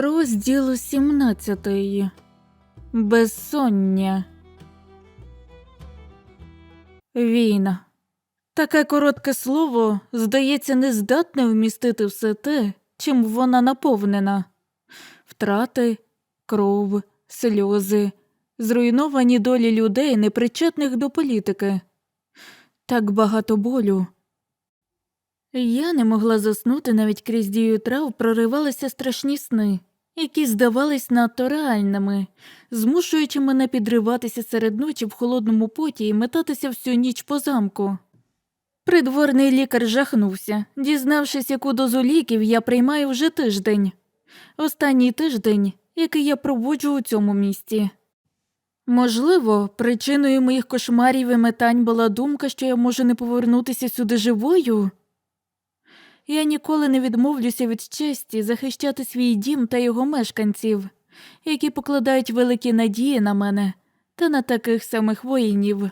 Розділ 17. Безсоння. Війна. Таке коротке слово, здається, не здатне вмістити все те, чим вона наповнена втрати, кров, сльози, зруйновані долі людей, непричетних до політики. Так багато болю. Я не могла заснути навіть крізь дію трав проривалися страшні сни, які здавались надто реальними, змушуючи мене підриватися серед ночі в холодному поті і метатися всю ніч по замку. Придворний лікар жахнувся, дізнавшись, яку дозу ліків я приймаю вже тиждень. Останній тиждень, який я проводжу у цьому місті. Можливо, причиною моїх кошмарів і метань була думка, що я можу не повернутися сюди живою. Я ніколи не відмовлюся від честі захищати свій дім та його мешканців, які покладають великі надії на мене та на таких самих воїнів.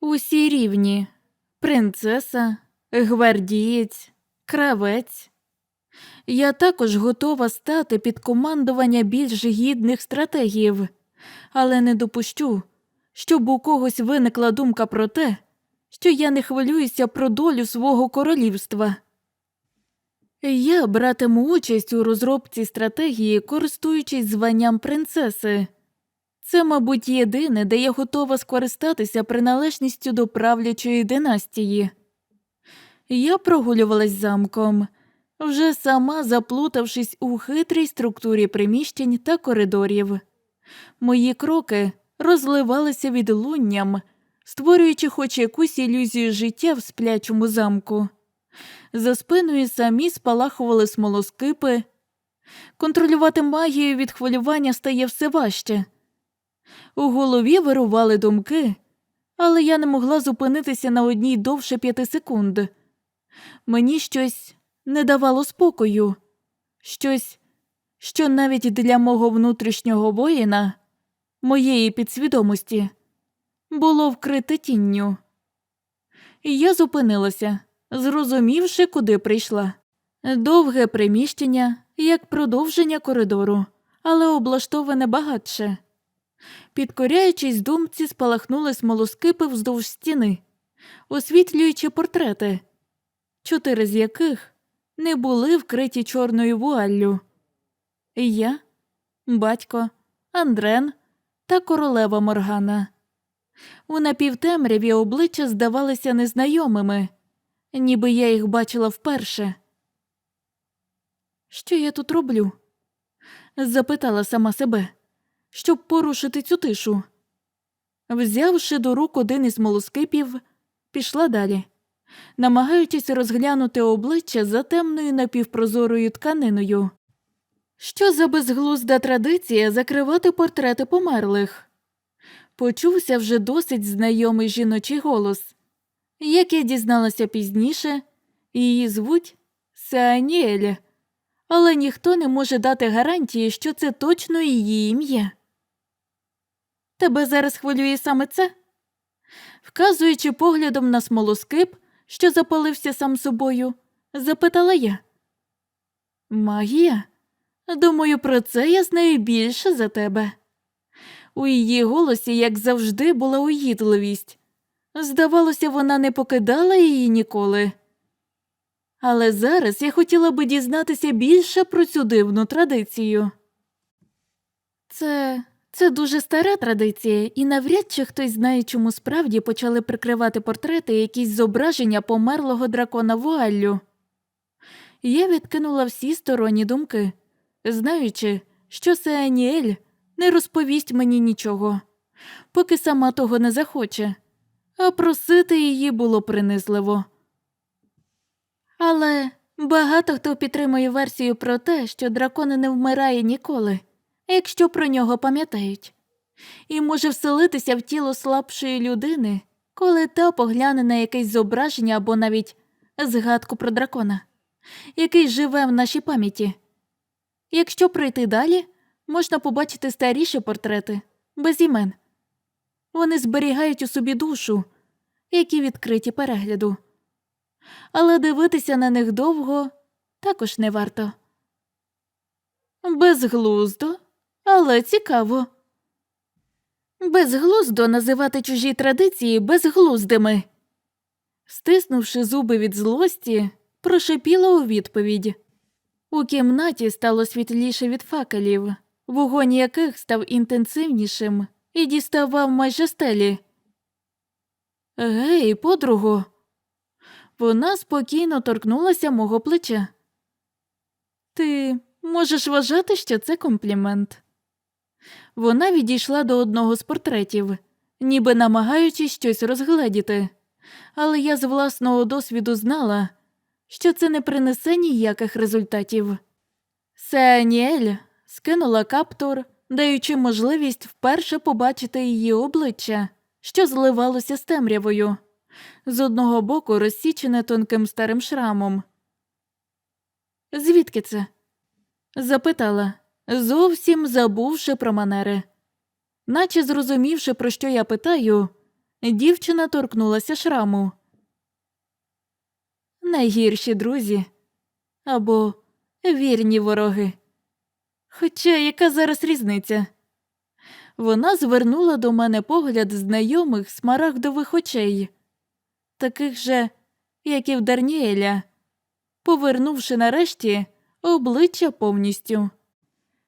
Усі рівні принцеса, гвардієць, кравець. Я також готова стати під командування більш гідних стратегів, але не допущу, щоб у когось виникла думка про те, що я не хвилююся про долю свого королівства. Я братиму участь у розробці стратегії, користуючись званням принцеси. Це, мабуть, єдине, де я готова скористатися приналежністю до правлячої династії. Я прогулювалась замком, вже сама заплутавшись у хитрій структурі приміщень та коридорів. Мої кроки розливалися відлунням, створюючи хоч якусь ілюзію життя в сплячому замку. За спиною самі спалахували смолоскипи. Контролювати магію від хвилювання стає все важче. У голові вирували думки, але я не могла зупинитися на одній довше п'яти секунд. Мені щось не давало спокою, щось, що навіть для мого внутрішнього воїна, моєї підсвідомості, було вкрите тінню. Я зупинилася, зрозумівши, куди прийшла. Довге приміщення, як продовження коридору, але облаштоване багатше. Підкоряючись думці, спалахнули смолоскипи вздовж стіни, освітлюючи портрети, чотири з яких не були вкриті чорною вуаллю. Я, батько, Андрен та королева Моргана. У напівтемряві обличчя здавалися незнайомими, ніби я їх бачила вперше. Що я тут роблю? запитала сама себе, щоб порушити цю тишу. Взявши до рук один із молоскипів, пішла далі, намагаючись розглянути обличчя за темною напівпрозорою тканиною. Що за безглузда традиція закривати портрети померлих? Почувся вже досить знайомий жіночий голос. Як я дізналася пізніше, її звуть Сааніель, але ніхто не може дати гарантії, що це точно її ім'я. Тебе зараз хвилює саме це? Вказуючи поглядом на смолоскип, що запалився сам собою, запитала я. Магія? Думаю, про це я знаю більше за тебе. У її голосі, як завжди, була уїдливість. Здавалося, вона не покидала її ніколи. Але зараз я хотіла би дізнатися більше про цю дивну традицію. Це це дуже стара традиція, і навряд чи хтось знає, чому справді почали прикривати портрети якісь зображення померлого дракона вуаллю. Я відкинула всі сторонні думки, знаючи, що Сеаніель не розповість мені нічого, поки сама того не захоче, а просити її було принизливо. Але багато хто підтримує версію про те, що дракон не вмирає ніколи, якщо про нього пам'ятають, і може вселитися в тіло слабшої людини, коли та погляне на якесь зображення або навіть згадку про дракона, який живе в нашій пам'яті. Якщо пройти далі, можна побачити старіші портрети без імен. Вони зберігають у собі душу, які відкриті перегляду. Але дивитися на них довго також не варто. Безглуздо, але цікаво. Безглуздо називати чужі традиції безглуздими. Стиснувши зуби від злості, прошипіла у відповідь. У кімнаті стало світліше від факелів, вогонь яких став інтенсивнішим і діставав майже стелі. Гей, подруго. Вона спокійно торкнулася мого плеча. Ти можеш вважати, що це комплімент. Вона відійшла до одного з портретів, ніби намагаючись щось розгледіти, але я з власного досвіду знала, що це не принесе ніяких результатів. Сеаніель скинула каптур, даючи можливість вперше побачити її обличчя, що зливалося з темрявою, з одного боку розсічене тонким старим шрамом. Звідки це? запитала, зовсім забувши про манери. Наче зрозумівши, про що я питаю, дівчина торкнулася шраму. Найгірші друзі або вірні вороги. Хоча яка зараз різниця? Вона звернула до мене погляд знайомих смарагдових очей, таких же, як і в Дарніеля, повернувши нарешті обличчя повністю.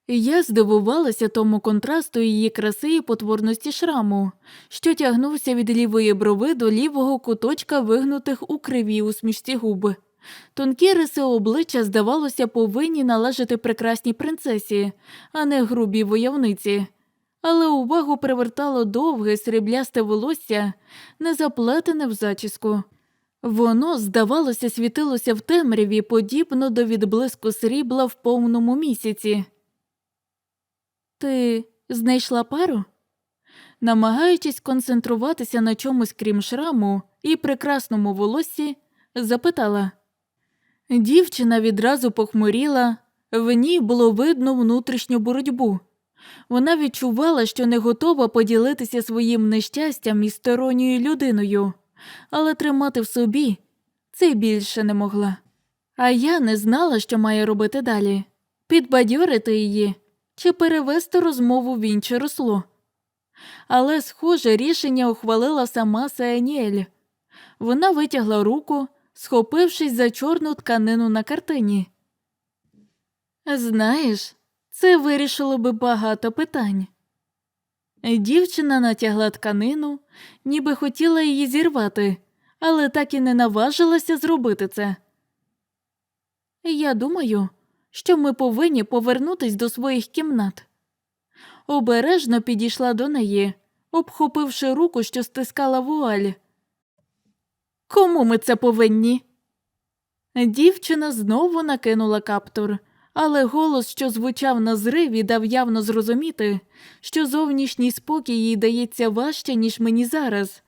Я здивувалася тому контрасту її краси і потворності шраму, що тягнувся від лівої брови до лівого куточка вигнутих у кривій усмішці губи. Тонкі риси обличчя, здавалося, повинні належати прекрасній принцесі, а не грубій войовниці. Але увагу привертало довге сріблясте волосся, не заплетене в зачіску. Воно, здавалося, світилося в темряві, подібно до відблиску срібла в повному місяці. Ти знайшла пару? Намагаючись концентруватися на чомусь крім шраму і прекрасному волоссі, запитала. Дівчина відразу похмуріла, в ній було видно внутрішню боротьбу. Вона відчувала, що не готова поділитися своїм нещастям із сторонньою людиною, але тримати в собі це більше не могла. А я не знала, що має робити далі підбадьорити її чи перевести розмову в інше русло. Але, схоже, рішення ухвалила сама Саеніель. Вона витягла руку, схопившись за чорну тканину на картині. Знаєш, це вирішило би багато питань. Дівчина натягла тканину, ніби хотіла її зірвати, але так і не наважилася зробити це. Я думаю, що ми повинні повернутись до своїх кімнат. Обережно підійшла до неї, обхопивши руку, що стискала вуаль. Кому ми це повинні? Дівчина знову накинула каптур, але голос, що звучав на зриві, дав явно зрозуміти, що зовнішній спокій їй дається важче, ніж мені зараз.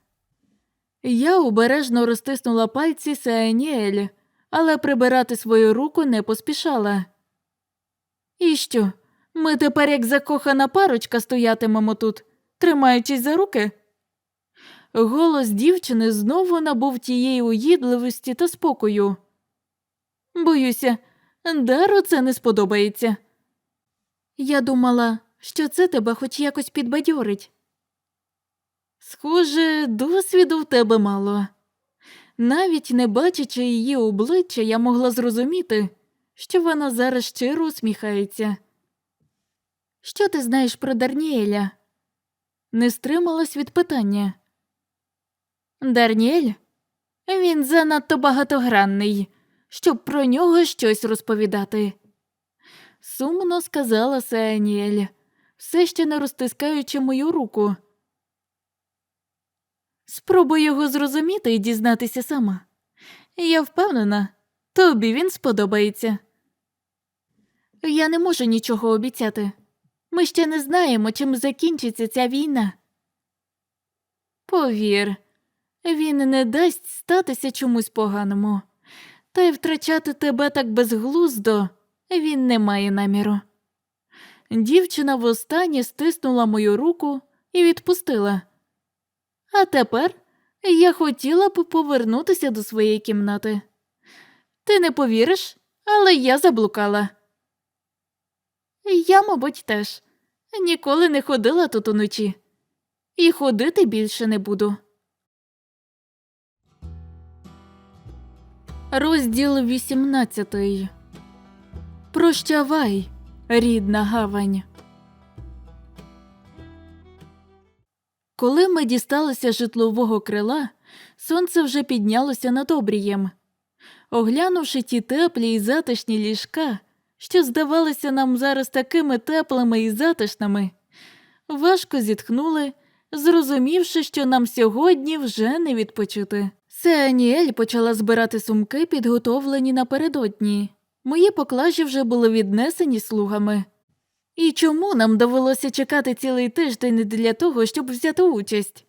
Я обережно розтиснула пальці Сеаніель, але прибирати свою руку не поспішала. І що? Ми тепер, як закохана парочка, стоятимемо тут, тримаючись за руки? Голос дівчини знову набув тієї уїдливості та спокою. Боюся, Дару це не сподобається. Я думала, що це тебе хоч якось підбадьорить. Схоже, досвіду в тебе мало. Навіть не бачачи її обличчя, я могла зрозуміти, що вона зараз щиро усміхається. Що ти знаєш про Дарніеля? Не стрималась від питання. Дарніель? Він занадто багатогранний, щоб про нього щось розповідати. Сумно сказала Сеаніель, все ще не розтискаючи мою руку. Спробуй його зрозуміти і дізнатися сама. Я впевнена, тобі він сподобається. Я не можу нічого обіцяти. Ми ще не знаємо, чим закінчиться ця війна. Повір, він не дасть статися чомусь поганому, та й втрачати тебе так безглуздо він не має наміру. Дівчина востаннє стиснула мою руку і відпустила. А тепер я хотіла б повернутися до своєї кімнати. Ти не повіриш, але я заблукала. Я, мабуть, теж. Ніколи не ходила тут уночі. І ходити більше не буду. Розділ 18. Прощавай, рідна гавань. Коли ми дісталися житлового крила, сонце вже піднялося над обрієм. Оглянувши ті теплі і затишні ліжка, що здавалися нам зараз такими теплими і затишними, важко зітхнули, зрозумівши, що нам сьогодні вже не відпочити. Сеаніель почала збирати сумки, підготовлені напередодні. Мої поклажі вже були віднесені слугами. І чому нам довелося чекати цілий тиждень для того, щоб взяти участь?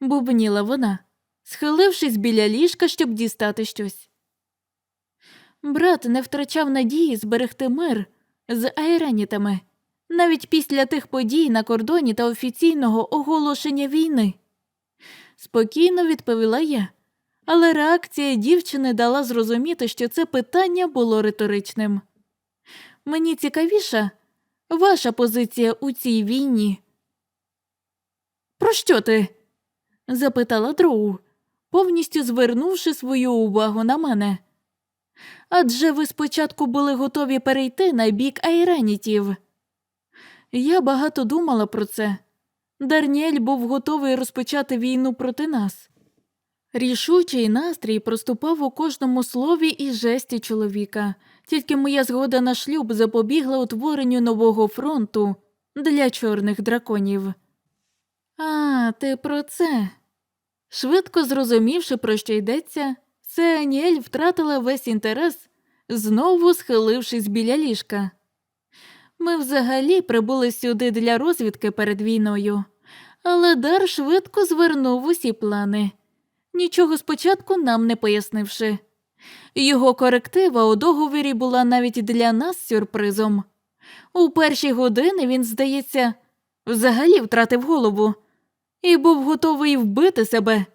бубніла вона, схилившись біля ліжка, щоб дістати щось. Брат не втрачав надії зберегти мир з айранітами навіть після тих подій на кордоні та офіційного оголошення війни. Спокійно відповіла я, але реакція дівчини дала зрозуміти, що це питання було риторичним. Мені цікавіша ваша позиція у цій війні. Про що ти? запитала Дроу, повністю звернувши свою увагу на мене. Адже ви спочатку були готові перейти на бік айренітів. Я багато думала про це. Дарніель був готовий розпочати війну проти нас. Рішучий настрій проступав у кожному слові і жесті чоловіка, тільки моя згода на шлюб запобігла утворенню нового фронту для чорних драконів. А, ти про це. Швидко зрозумівши, про що йдеться, Сеаніель втратила весь інтерес, знову схилившись біля ліжка. Ми взагалі прибули сюди для розвідки перед війною, але Дар швидко звернув усі плани, нічого спочатку нам не пояснивши. Його коректива у договорі була навіть для нас сюрпризом. У перші години він, здається, взагалі втратив голову і був готовий вбити себе,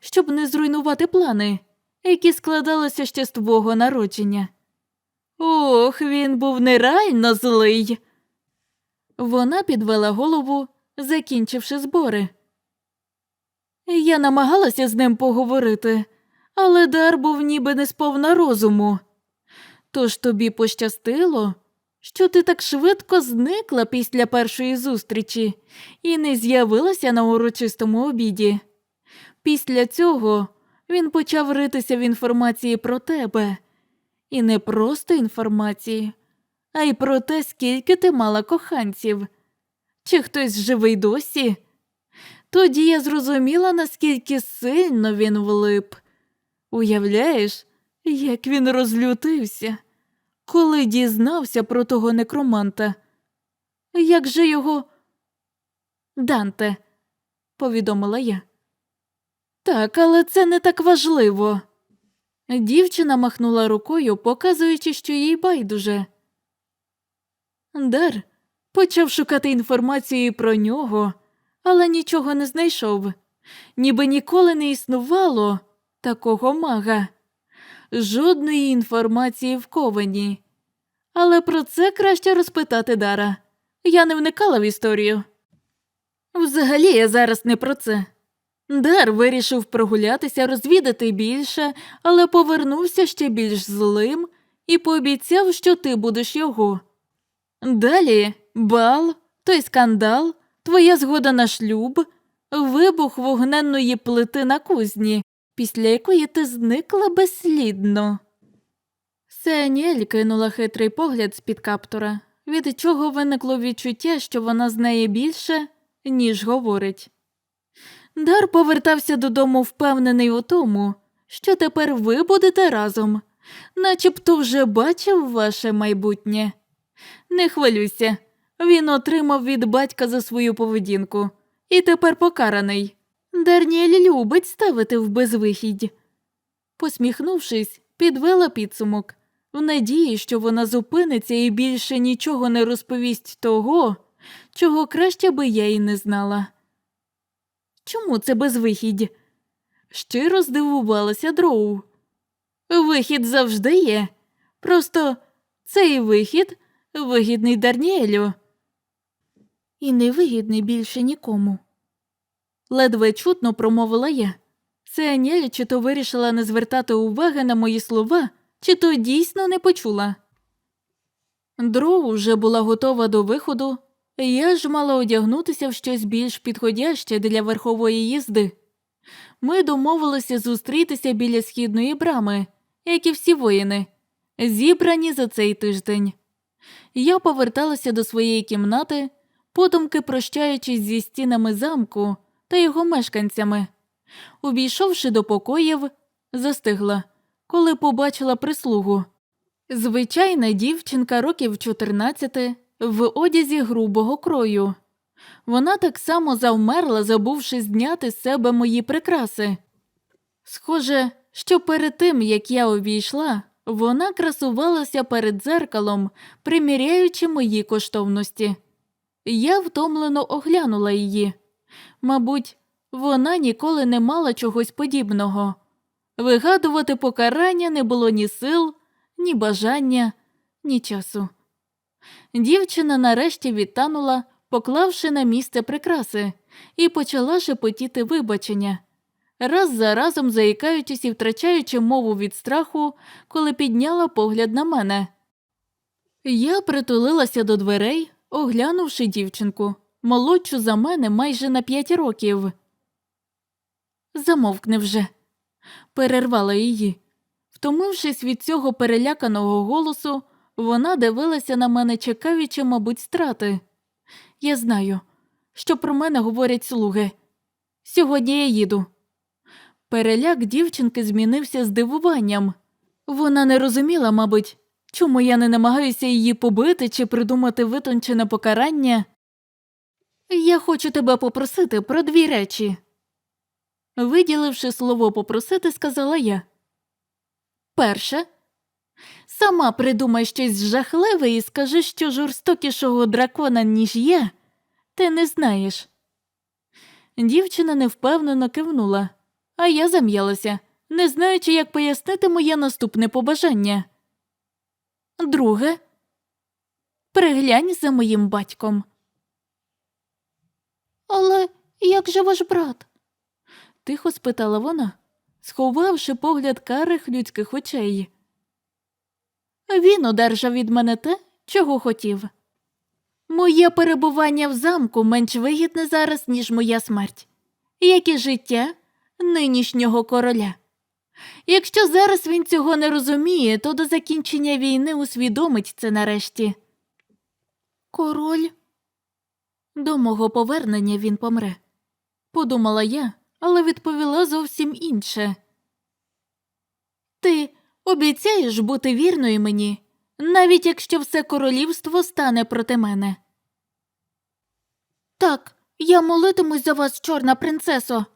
щоб не зруйнувати плани, які складалися ще з твого народження. Ох, він був нереально злий. Вона підвела голову, закінчивши збори. Я намагалася з ним поговорити, але дар був ніби не сповна розуму. Тож тобі пощастило, що ти так швидко зникла після першої зустрічі і не з'явилася на урочистому обіді. Після цього він почав ритися в інформації про тебе. І не просто інформації, а й про те, скільки ти мала коханців. Чи хтось живий досі? Тоді я зрозуміла, наскільки сильно він влип. Уявляєш, як він розлютився, коли дізнався про того некроманта. Як же його. Данте, повідомила я. Так, але це не так важливо. Дівчина махнула рукою, показуючи, що їй байдуже. Дар почав шукати інформацію про нього, але нічого не знайшов, ніби ніколи не існувало такого мага, жодної інформації в ковані. Але про це краще розпитати Дара. Я не вникала в історію. Взагалі я зараз не про це. Дар вирішив прогулятися, розвідати більше, але повернувся ще більш злим і пообіцяв, що ти будеш його. Далі бал, той скандал, твоя згода на шлюб, вибух вогненної плити на кузні, після якої ти зникла безслідно. Сеаніель кинула хитрий погляд з-під каптора, від чого виникло відчуття, що вона знає більше, ніж говорить. Дар повертався додому впевнений у тому, що тепер ви будете разом, начебто вже бачив ваше майбутнє. Не хвилюйся, він отримав від батька за свою поведінку і тепер покараний. Дарніель любить ставити в безвихідь. Посміхнувшись, підвела підсумок, в надії, що вона зупиниться і більше нічого не розповість того, чого краще би я й не знала. Чому це безвихідь? Щиро здивувалася Дроу. Вихід завжди є. Просто цей вихід вигідний Дарніелю. І не вигідний більше нікому. Ледве чутно промовила я. Сеанєль чи то вирішила не звертати уваги на мої слова, чи то дійсно не почула. Дров вже була готова до виходу, я ж мала одягнутися в щось більш підходяще для верхової їзди. Ми домовилися зустрітися біля східної брами, як і всі воїни, зібрані за цей тиждень. Я поверталася до своєї кімнати, подумки прощаючись зі стінами замку та його мешканцями. Увійшовши до покоїв, застигла, коли побачила прислугу. Звичайна дівчинка років 14 в одязі грубого крою. Вона так само завмерла, забувши зняти з себе мої прикраси. Схоже, що перед тим, як я увійшла, вона красувалася перед дзеркалом, приміряючи мої коштовності. Я втомлено оглянула її. Мабуть, вона ніколи не мала чогось подібного. Вигадувати покарання не було ні сил, ні бажання, ні часу. Дівчина нарешті відтанула, поклавши на місце прикраси, і почала шепотіти вибачення, раз за разом заїкаючись і втрачаючи мову від страху, коли підняла погляд на мене. Я притулилася до дверей, оглянувши дівчинку, молодшу за мене майже на п'ять років. Замовкни вже, перервала її. Втомившись від цього переляканого голосу, вона дивилася на мене, чекаючи, мабуть, страти. Я знаю, що про мене говорять слуги. Сьогодні я їду. Переляк дівчинки змінився здивуванням. Вона не розуміла, мабуть, чому я не намагаюся її побити чи придумати витончене покарання. Я хочу тебе попросити про дві речі. Виділивши слово попросити, сказала я. Перше, сама придумай щось жахливе і скажи, що жорстокішого дракона, ніж я, ти не знаєш. Дівчина невпевнено кивнула, а я зам'ялася, не знаючи, як пояснити моє наступне побажання. Друге, приглянь за моїм батьком. Але як же ваш брат? тихо спитала вона, сховавши погляд карих людських очей. Він одержав від мене те, чого хотів. Моє перебування в замку менш вигідне зараз, ніж моя смерть, як і життя нинішнього короля. Якщо зараз він цього не розуміє, то до закінчення війни усвідомить це нарешті. Король. До мого повернення він помре, подумала я, але відповіла зовсім інше. Ти обіцяєш бути вірною мені, навіть якщо все королівство стане проти мене. Так, я молитимусь за вас, чорна принцесо.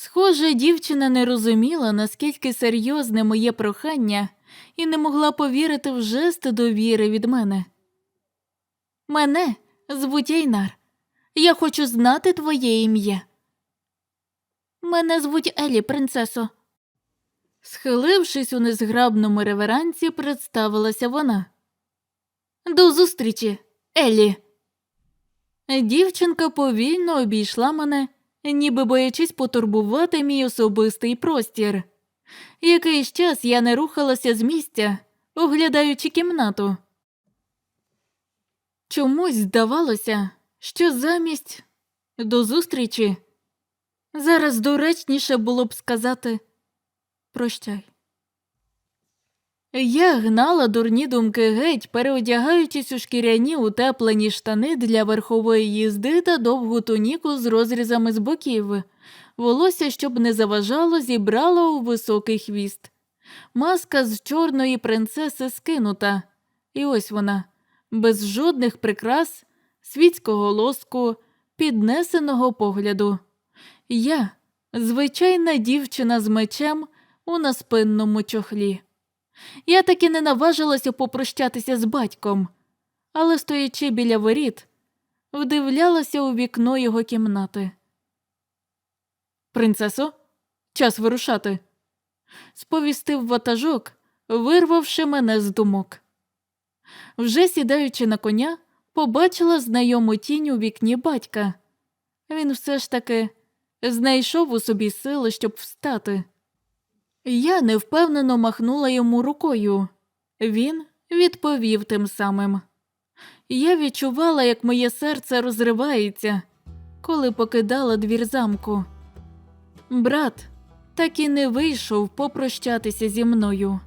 Схоже, дівчина не розуміла, наскільки серйозне моє прохання, і не могла повірити в жест довіри від мене. Мене звуть Ейнар. Я хочу знати твоє ім'я. Мене звуть Елі, принцесо. Схилившись у незграбному реверансі, представилася вона. До зустрічі, Елі. Дівчинка повільно обійшла мене, ніби боячись потурбувати мій особистий простір. Якийсь час я не рухалася з місця, оглядаючи кімнату. Чомусь здавалося, що замість до зустрічі зараз доречніше було б сказати прощай. Я гнала дурні думки геть, переодягаючись у шкіряні утеплені штани для верхової їзди та довгу туніку з розрізами з боків. Волосся, щоб не заважало, зібрало у високий хвіст. Маска з чорної принцеси скинута, і ось вона, без жодних прикрас, світського лоску, піднесеного погляду. Я, звичайна дівчина з мечем у наспинному чохлі. Я таки не наважилася попрощатися з батьком, але, стоячи біля воріт, вдивлялася у вікно його кімнати. Принцесо, час вирушати, сповістив ватажок, вирвавши мене з думок. Вже сідаючи на коня, побачила знайому тінь у вікні батька. Він все ж таки знайшов у собі сили, щоб встати. Я невпевнено махнула йому рукою. Він відповів тим самим. Я відчувала, як моє серце розривається, коли покидала двір замку. Брат так і не вийшов попрощатися зі мною.